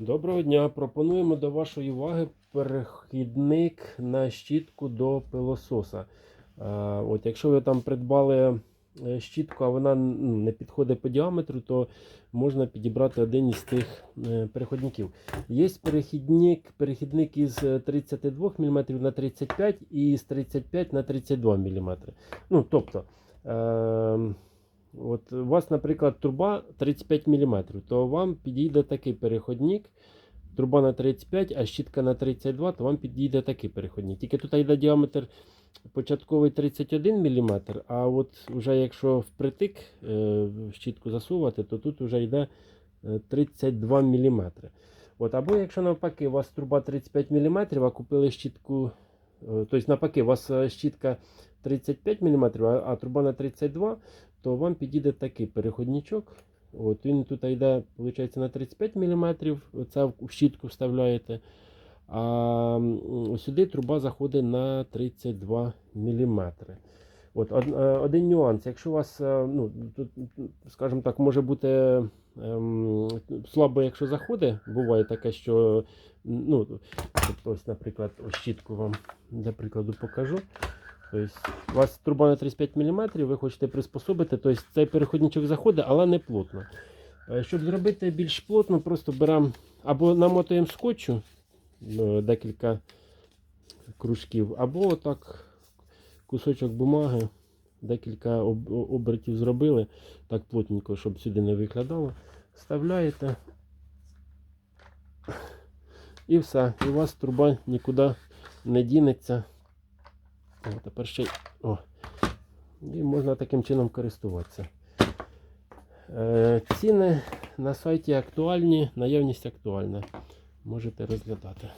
Доброго дня! Пропонуємо до вашої уваги перехідник на щітку до пилососа. Е, От, якщо ви там придбали е, щітку, а вона не підходить по діаметру, то можна підібрати один із тих е, переходників. Є перехідник, перехідник із е, 32 мм на 35 і з 35 на 32 мм. Ну, тобто, е, От у вас, наприклад, труба 35 мм, то вам підійде такий переходник. Труба на 35, а щітка на 32, то вам підійде такий переходник. Тільки тут йде діаметр початковий 31 мм, а от вже якщо впритик е, щітку засувати, то тут вже йде е, 32 мм. От, або якщо навпаки у вас труба 35 мм, а купили щітку, е, тобто навпаки, у вас е, щітка 35 мм, а, труба на 32 то вам підійде такий переходничок. От Він тут йде, виходить, на 35 мм, це в щітку вставляєте. А сюди труба заходить на 32 мм. От, е, один нюанс. Якщо у вас, е, ну, тут, скажімо так, може бути ем, слабо, якщо заходить, буває таке, що ну, тобто ось, наприклад, ось щітку вам для прикладу покажу. Тобто, у вас труба на 35 мм, ви хочете приспособити, тобто цей переходничок заходить, але не плотно. Е, Щоб зробити більш плотно, просто беремо або намотуємо скотчу е, декілька кружків, або отак кусочок бумаги, декілька обертів зробили, так плотненько, щоб сюди не виглядало. Вставляєте. І все. І у вас труба нікуди не дінеться. О, тепер ще. О. І можна таким чином користуватися. Е, ціни на сайті актуальні, наявність актуальна. Можете розглядати.